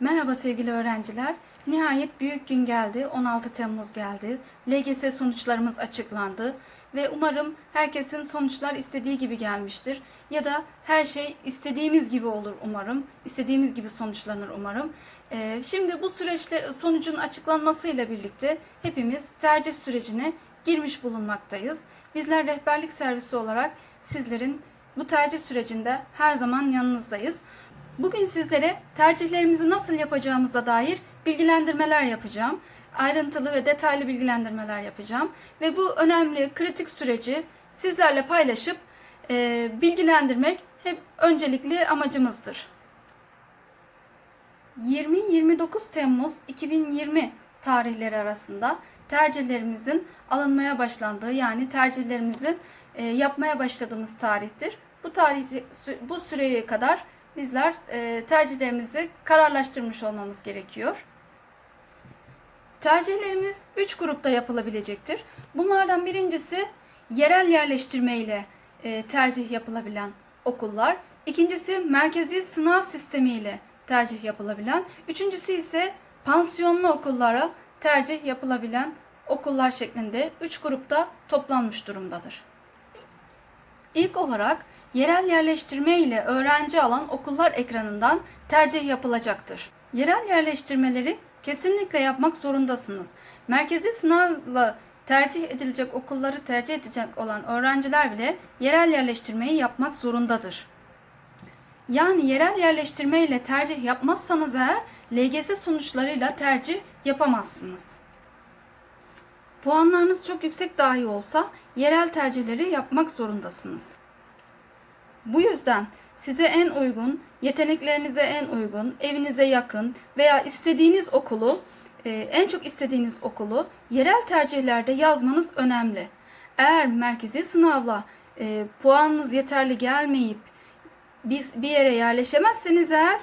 Merhaba sevgili öğrenciler. Nihayet büyük gün geldi. 16 Temmuz geldi. LGS sonuçlarımız açıklandı ve umarım herkesin sonuçlar istediği gibi gelmiştir ya da her şey istediğimiz gibi olur umarım. İstediğimiz gibi sonuçlanır umarım. Ee, şimdi bu süreçte sonucun açıklanmasıyla birlikte hepimiz tercih sürecine girmiş bulunmaktayız. Bizler rehberlik servisi olarak sizlerin bu tercih sürecinde her zaman yanınızdayız. Bugün sizlere tercihlerimizi nasıl yapacağımıza dair bilgilendirmeler yapacağım. Ayrıntılı ve detaylı bilgilendirmeler yapacağım. Ve bu önemli, kritik süreci sizlerle paylaşıp e, bilgilendirmek hep öncelikli amacımızdır. 20-29 Temmuz 2020 tarihleri arasında tercihlerimizin alınmaya başlandığı yani tercihlerimizi e, yapmaya başladığımız tarihtir. Bu tarih bu süreye kadar bizler e, tercihlerimizi kararlaştırmış olmamız gerekiyor. Tercihlerimiz 3 grupta yapılabilecektir. Bunlardan birincisi yerel yerleştirme ile e, tercih yapılabilen okullar. İkincisi merkezi sınav sistemi ile tercih yapılabilen. Üçüncüsü ise pansiyonlu okullara tercih yapılabilen okullar şeklinde 3 grupta toplanmış durumdadır. İlk olarak yerel yerleştirme ile öğrenci alan okullar ekranından tercih yapılacaktır. Yerel yerleştirmeleri kesinlikle yapmak zorundasınız. Merkezi sınavla tercih edilecek okulları tercih edecek olan öğrenciler bile yerel yerleştirmeyi yapmak zorundadır. Yani yerel yerleştirme ile tercih yapmazsanız eğer LGS sonuçlarıyla tercih yapamazsınız. Puanlarınız çok yüksek dahi olsa yerel tercihleri yapmak zorundasınız. Bu yüzden size en uygun, yeteneklerinize en uygun, evinize yakın veya istediğiniz okulu, e, en çok istediğiniz okulu yerel tercihlerde yazmanız önemli. Eğer merkezi sınavla e, puanınız yeterli gelmeyip bir, bir yere yerleşemezseniz eğer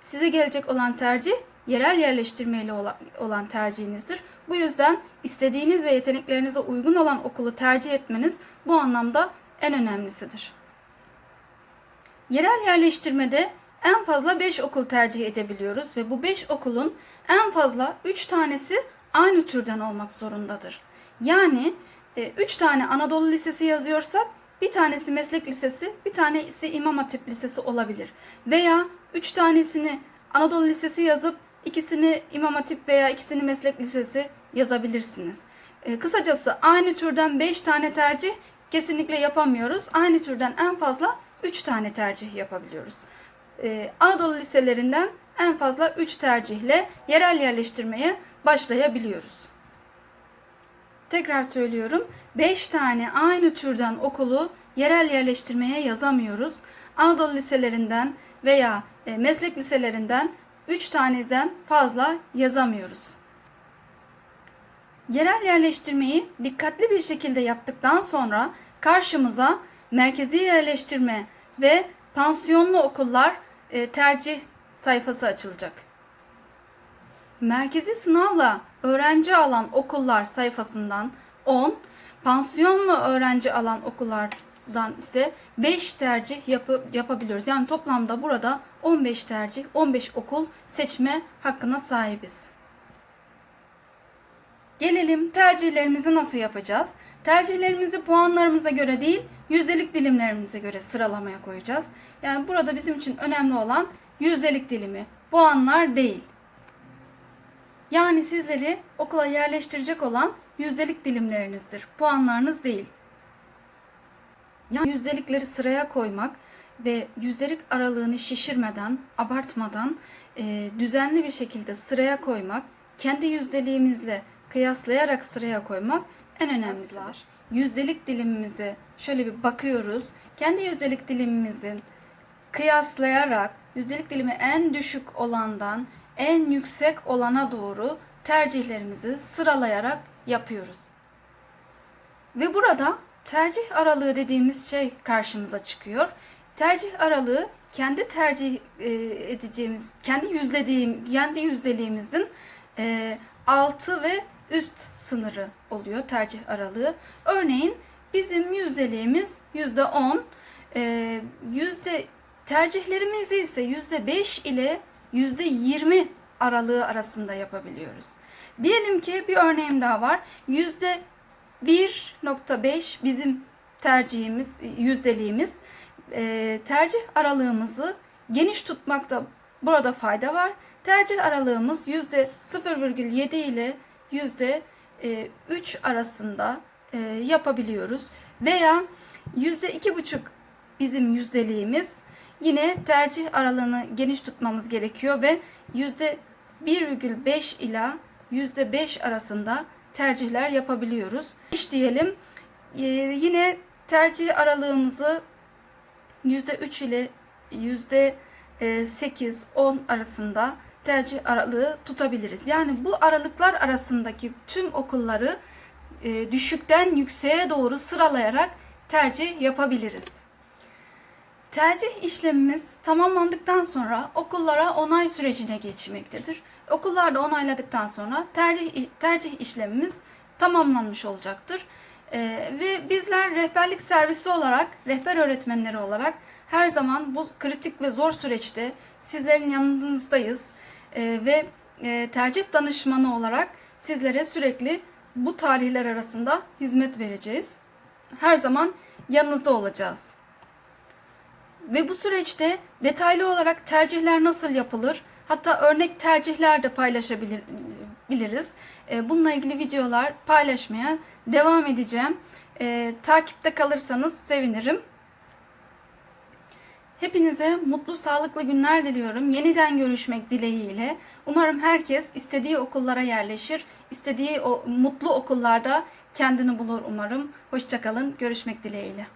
size gelecek olan tercih yerel yerleştirmeyle olan tercihinizdir. Bu yüzden istediğiniz ve yeteneklerinize uygun olan okulu tercih etmeniz bu anlamda en önemlisidir. Yerel yerleştirmede en fazla 5 okul tercih edebiliyoruz ve bu 5 okulun en fazla 3 tanesi aynı türden olmak zorundadır. Yani 3 tane Anadolu Lisesi yazıyorsak bir tanesi meslek lisesi, bir tanesi İmam Hatip Lisesi olabilir. Veya 3 tanesini Anadolu Lisesi yazıp ikisini İmam Hatip veya ikisini meslek lisesi yazabilirsiniz. kısacası aynı türden 5 tane tercih kesinlikle yapamıyoruz. Aynı türden en fazla 3 tane tercih yapabiliyoruz. Ee, Anadolu liselerinden en fazla 3 tercihle yerel yerleştirmeye başlayabiliyoruz. Tekrar söylüyorum. 5 tane aynı türden okulu yerel yerleştirmeye yazamıyoruz. Anadolu liselerinden veya e, meslek liselerinden 3 taneden fazla yazamıyoruz. Yerel yerleştirmeyi dikkatli bir şekilde yaptıktan sonra karşımıza merkezi yerleştirme ve pansiyonlu okullar e, tercih sayfası açılacak. Merkezi sınavla öğrenci alan okullar sayfasından 10, pansiyonlu öğrenci alan okullardan ise 5 tercih yapı, yapabiliyoruz. Yani toplamda burada 15 tercih, 15 okul seçme hakkına sahibiz. Gelelim tercihlerimizi nasıl yapacağız? Tercihlerimizi puanlarımıza göre değil, yüzdelik dilimlerimize göre sıralamaya koyacağız. Yani burada bizim için önemli olan yüzdelik dilimi, puanlar değil. Yani sizleri okula yerleştirecek olan yüzdelik dilimlerinizdir, puanlarınız değil. Yani yüzdelikleri sıraya koymak ve yüzdelik aralığını şişirmeden, abartmadan e, düzenli bir şekilde sıraya koymak, kendi yüzdeliğimizle kıyaslayarak sıraya koymak en önemlisidir. Yüzdelik dilimimize şöyle bir bakıyoruz. Kendi yüzdelik dilimimizin kıyaslayarak yüzdelik dilimi en düşük olandan en yüksek olana doğru tercihlerimizi sıralayarak yapıyoruz. Ve burada tercih aralığı dediğimiz şey karşımıza çıkıyor. Tercih aralığı kendi tercih e, edeceğimiz, kendi yüzlediğim, kendi yüzdeliğimizin e, altı ve üst sınırı oluyor tercih aralığı. Örneğin bizim yüzdeliğimiz yüzde on, e, yüzde tercihlerimiz ise yüzde beş ile %20 aralığı arasında yapabiliyoruz. Diyelim ki bir örneğim daha var. %1.5 bizim tercihimiz, yüzdeliğimiz. Ee, tercih aralığımızı geniş tutmakta burada fayda var. Tercih aralığımız %0,7 ile %3 arasında e, yapabiliyoruz. Veya %2,5 bizim yüzdeliğimiz. Yine tercih aralığını geniş tutmamız gerekiyor ve %1,5 ila %5 arasında tercihler yapabiliyoruz. İş diyelim. Ee, yine tercih aralığımızı %3 ile %8-10 arasında tercih aralığı tutabiliriz. Yani bu aralıklar arasındaki tüm okulları e, düşükten yükseğe doğru sıralayarak tercih yapabiliriz. Tercih işlemimiz tamamlandıktan sonra okullara onay sürecine geçmektedir. Okullarda onayladıktan sonra tercih tercih işlemimiz tamamlanmış olacaktır. Ee, ve bizler rehberlik servisi olarak, rehber öğretmenleri olarak her zaman bu kritik ve zor süreçte sizlerin yanınızdayız. Ee, ve e, tercih danışmanı olarak sizlere sürekli bu tarihler arasında hizmet vereceğiz. Her zaman yanınızda olacağız. Ve bu süreçte detaylı olarak tercihler nasıl yapılır, hatta örnek tercihler de paylaşabiliriz. E, Bununla ilgili videolar paylaşmaya devam edeceğim. E, Takipte kalırsanız sevinirim. Hepinize mutlu, sağlıklı günler diliyorum. Yeniden görüşmek dileğiyle. Umarım herkes istediği okullara yerleşir. istediği o mutlu okullarda kendini bulur umarım. Hoşçakalın. Görüşmek dileğiyle.